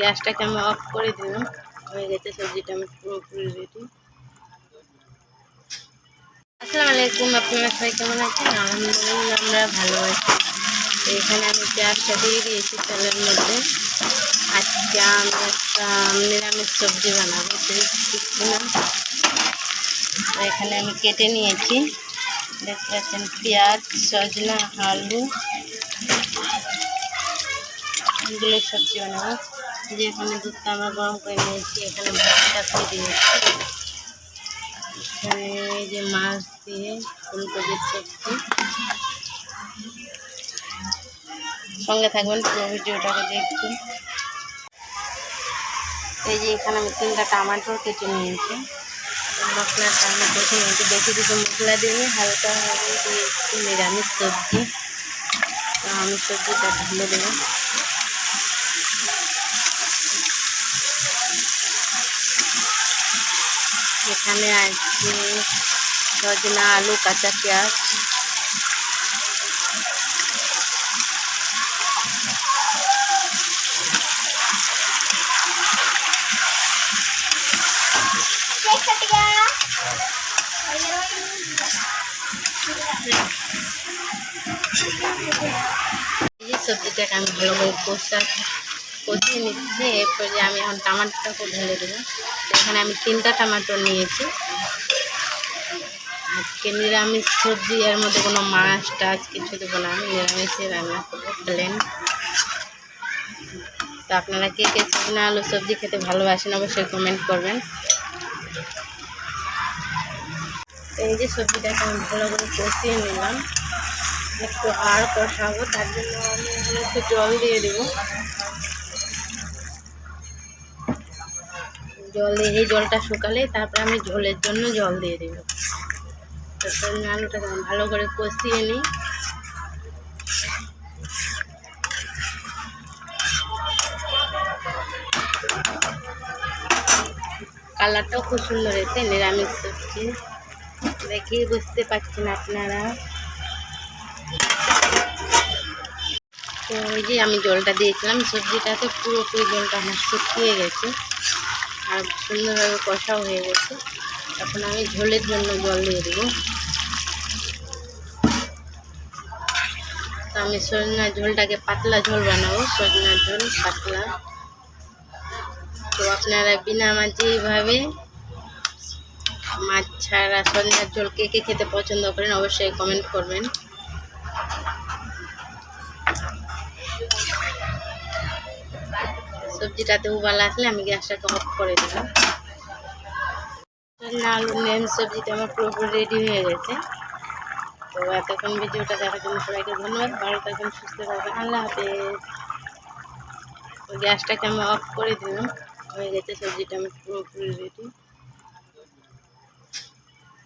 গ্যাসটাকে আমি অফ করে দিলাম। হয়ে গেছে সবজিটা আমি পুরোপুরি রেডি আসসালামু আলাইকুম, আপনারা সবাই কেমন আছেন? আলহামদুলিল্লাহ, আমরা ভালো আছি। এখানে আমি পেঁয়াজটা দিয়ে দিয়েছি তেলের মধ্যে। আজকে আমি একটা নিরামিষ সবজি বানাবো তো এখানে আমি কেটে নিয়েছি। দেখতে পাচ্ছেন, পেঁয়াজ, সজনা, আলু। এগুলো সবজি বানাবো। যে এখানে দুধটা আমরা গরম করে নিয়েছি, এখানে ভাতটা দিয়ে দিয়েছি। এখানে যে মাছ দিয়ে ফুলকপির সবজি সঙ্গে থাকবেন পুরো ভিডিওটাকে দেখুন এই যে এখানে আমি তিনটা টমাটো কেটে নিয়েছি। মশলাটা আমি কেটে নিয়েছি। বেশি কিছু মশলা দিয়ে হালকাভাবে দিয়েছি, নিরামিষ সবজি। তো আমি সবজিটা ঢেলে দেবো। এখানে আছে সজনা আলু কাঁচা পেঁয়াজ। এই যে সবজিটাকে আমি ভালো করে কষা কষিয়ে নিচ্ছি এরপরে আমি এখন টমাটোটাকে ঢেলে দেবো। এখানে আমি তিনটা টমাটো নিয়েছি। আজকে নিরামিষ সবজি, এর মধ্যে কোনো মাছ টাছ কিছু দেবো না। আমি নিরামিষে রান্না করব প্লেন তো আপনারা কে কে সজনা আলু সবজি খেতে ভালোবাসেন অবশ্যই কমেন্ট করবেন। এই যে সবজিটাকে আমি ভালো করে কষিয়ে নিলাম। একটু আর কষাবো, তার জন্য আমি একটু জল দিয়ে দেবো। জল দিয়ে এই জলটা শুকালে তারপরে আমি ঝোলের জন্য জল দিয়ে দেবো। তো সজনে আলুটাকে আমি ভালো করে কষিয়ে নিই। কালারটাও খুব সুন্দর হয়েছে, নিরামিষ সবজি। দেখেই বুঝতে পারছেন আপনারা। তো ওই যে আমি জলটা দিয়েছিলাম, সবজিটাতে পুরোপুরি জলটা আমার শুকিয়ে গেছে। আর সুন্দরভাবে কষাও হয়ে গেছে। এখন আমি ঝোলের জন্য জল দিয়ে দেবো। আমি সজনা ঝোলটাকে পাতলা ঝোল বানাবো, সজনা ঝোল পাতলা। তো আপনারা বিনা মাঝে এইভাবে মাছ ছাড়া সজনার ঝোল কে কে খেতে পছন্দ করেন অবশ্যই কমেন্ট করবেন। সবজিটাতে উবাল আসলে আমি গ্যাসটাকে অফ করে দিলাম। না আলু নেন সবজিটা আমার পুরোপুরি রেডি হয়ে গেছে। তো এতক্ষণ ভিডিওটা দেখার জন্য সবাইকে ধন্যবাদ, ভালো থাকবেন, সুস্থ থাকবেন, আল্লাহ হাফেজ। তো গ্যাসটাকে আমি অফ করে দিলাম, হয়ে গেছে, সবজিটা আমি পুরোপুরি রেডি